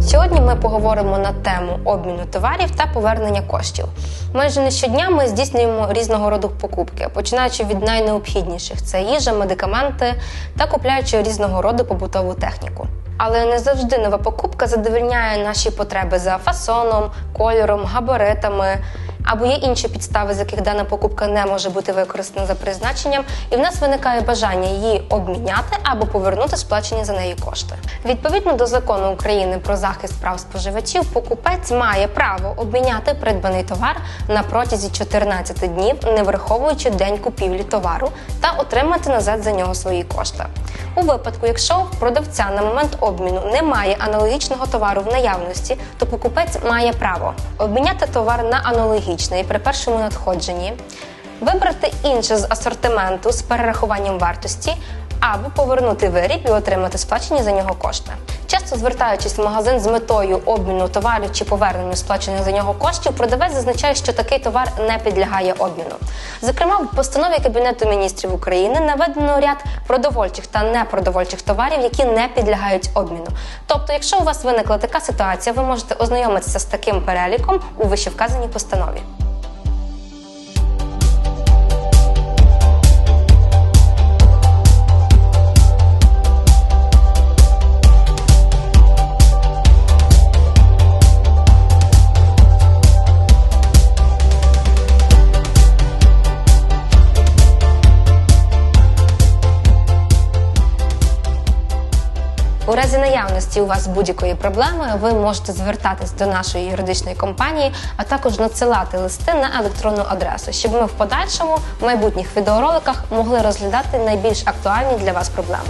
Сьогодні ми поговоримо на тему обміну товарів та повернення коштів. Майже не щодня ми здійснюємо різного роду покупки, починаючи від найнеобхідніших це їжа, медикаменти та купляючи різного роду побутову техніку. Але не завжди нова покупка задовільняє наші потреби за фасоном, кольором, габаритами або є інші підстави, з яких дана покупка не може бути використана за призначенням, і в нас виникає бажання її обміняти або повернути сплачені за неї кошти. Відповідно до закону України про захист прав споживачів, покупець має право обміняти придбаний товар на протязі 14 днів, не враховуючи день купівлі товару, та отримати назад за нього свої кошти. У випадку, якщо продавця на момент обміну немає аналогічного товару в наявності, то покупець має право обміняти товар на аналогічний при першому надходженні, вибрати інше з асортименту з перерахуванням вартості. Або повернути виріб і отримати сплачені за нього кошти. Часто звертаючись в магазин з метою обміну товарів чи повернення сплачених за нього коштів, продавець зазначає, що такий товар не підлягає обміну. Зокрема, в постанові Кабінету міністрів України наведено ряд продовольчих та непродовольчих товарів, які не підлягають обміну. Тобто, якщо у вас виникла така ситуація, ви можете ознайомитися з таким переліком у вищевказаній постанові. У разі наявності у вас будь-якої проблеми, ви можете звертатись до нашої юридичної компанії, а також надсилати листи на електронну адресу, щоб ми в подальшому в майбутніх відеороликах могли розглядати найбільш актуальні для вас проблеми.